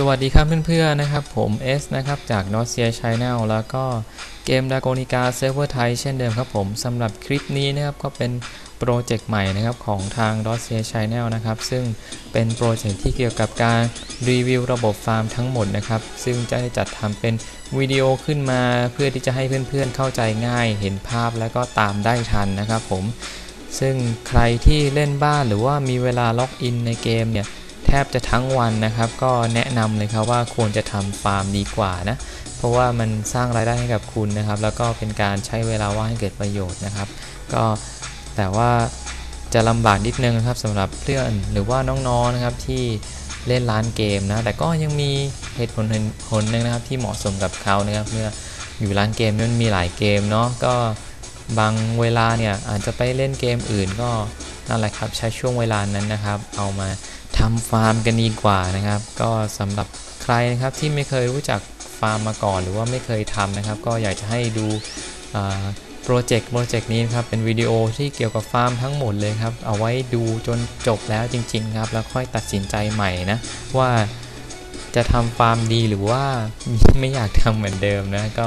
สวัสดีครับเพื่อนๆนะครับ ผม S นะครับจาก n o t เ i a Channel แล้วก็เกมดากนิกาเซิร์ฟเวอร์ไทยเช่นเดิมครับผมสำหรับคลิปนี้นะครับก็เป็นโปรเจกต์ใหม่นะครับของทาง n o t เ i a Channel นะครับ ซึ่งเป็นโปรเจกต์ที่เกี่ยวกับการรีวิวระบบฟาร์มทั้งหมดนะครับ ซึ่งจะได้จัดทำเป็นวิดีโอขึ้นมาเพื่อที่จะให้เพื่อนๆเข้าใจง่าย เห็นภาพแล้วก็ตามได้ทันนะครับผมซึ่งใครที่เล่นบ้านหรือว่ามีเวลาล็อกอินในเกมเนี่ย แทบจะทั้งวันนะครับ ก็แนะนำเลยครับว่าควรจะทำฟาร์มดีกว่านะ เพราะว่ามันสร้างรายได้ให้กับคุณนะครับ แล้วก็เป็นการใช้เวลาว่างให้เกิดประโยชน์นะครับ ก็แต่ว่าจะลำบากนิดนึงครับสำหรับเพื่อนหรือว่าน้องๆนะครับที่เล่นร้านเกมนะ แต่ก็ยังมีเหตุผลผลหนึ่งนะครับ ที่เหมาะสมกับเขานะครับเมื่ออยู่ร้านเกมมันมีหลายเกมเนาะก็บางเวลาเนี่ยอาจจะไปเล่นเกมอื่นก็นั่นแหละครับใช้ช่วงเวลานั้นนะครับ เอามา ทำฟาร์มกันดีกว่านะครับ ก็สำหรับใครนะครับที่ไม่เคยรู้จักฟาร์มมาก่อน หรือว่าไม่เคยทำนะครับ ก็อยากจะให้ดูโปรเจกต์โปรเจกต์นี้นครับเป็นวิดีโอที่เกี่ยวกับฟาร์มทั้งหมดเลยครับ เอาไว้ดูจนจบแล้วจริง ๆ ครับ แล้วค่อยตัดสินใจใหม่นะว่าจะทำฟาร์มดีหรือว่าไม่อยากทำเหมือนเดิมนะก็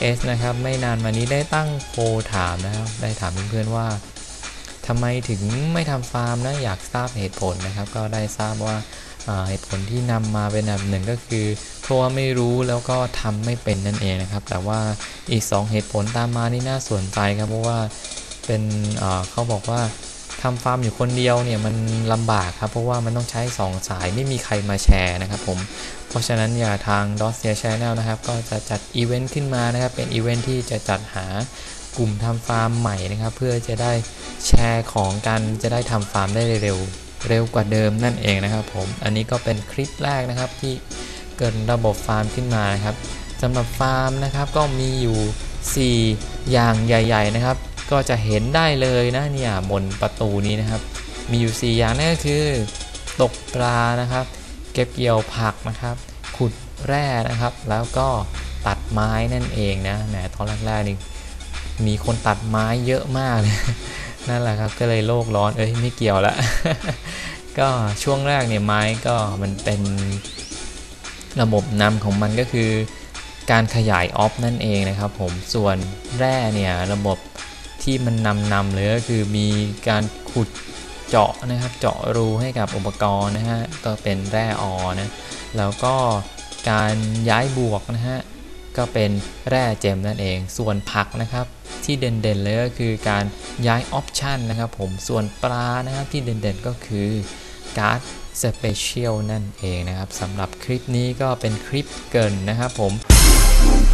เอสนะครับไม่นานมานี้ได้ตั้งโพถามนะครับได้ถามเพื่อนๆว่า ทำไมถึงไม่ทำฟาร์มนะอยากทราบเหตุผลนะครับ ก็ได้ทราบว่าเหตุผลที่นำมาเป็นแบบหนึ่งก็คือ เพราะว่าไม่รู้แล้วก็ทำไม่เป็นนั่นเองนะครับ แต่ว่าอีก 2 เหตุผลตามมานี่น่าสนใจครับเพราะว่าเป็นเขาบอกว่า ทำฟาร์มอยู่คนเดียวเนี่ยมันลำบากครับ เพราะว่ามันต้องใช้ 2 สายไม่มีใครมาแชร์นะครับผม เพราะฉะนั้นอย่าทาง d o s เ i a Channel นะครับ ก็จะจัดอีเวนต์ขึ้นมานะครับ เป็นอีเวนต์ที่จะจัดหากลุ่มทำฟาร์มใหม่นะครับ เพื่อจะได้แชร์ของกันจะได้ทำฟาร์มได้เร็วเร็วกว่าเดิมนั่นเองนะครับผม อันนี้ก็เป็นคลิปแรกนะครับที่เกิดระบบฟาร์มขึ้นมาครับสำหรับฟาร์มนะครับก็มีอยู่ 4 อย่างใหญ่ ๆ นะครับ ก็จะเห็นได้เลยนะเนี่ยบนประตูนี้นะครับ มีอยู่ 4 อย่างนั่นก็คือตกปลานะครับ เก็บเกี่ยวผักนะครับ ขุดแร่นะครับ แล้วก็ตัดไม้นั่นเองนะแหมตอนแรกๆนี่มีคนตัดไม้เยอะมากเลยนั่นแหละครับก็เลยโลกร้อนเอ้ยไม่เกี่ยวละก็ช่วงแรกเนี่ยไม้ก็มันเป็นระบบนำของมันก็คือ การขยายออฟนั่นเองนะครับผมส่วนแร่เนี่ยระบบ ที่มันนำนำเลยก็คือมีการขุดเจาะนะครับ เจาะรูให้กับอุปกรณ์นะฮะก็เป็นแร่ออนะแล้วก็การย้ายบวกนะฮะก็เป็นแร่เจมนั่นเอง ส่วนผักนะครับที่เด่นๆเลยก็คือการย้ายออปชันนะครับผมส่วนปลานะครับที่เด่นๆก็คือการ์ดสเปเชียลนั่นเองนะครับสำหรับคลิปนี้ก็เป็นคลิปเกินนะครับผม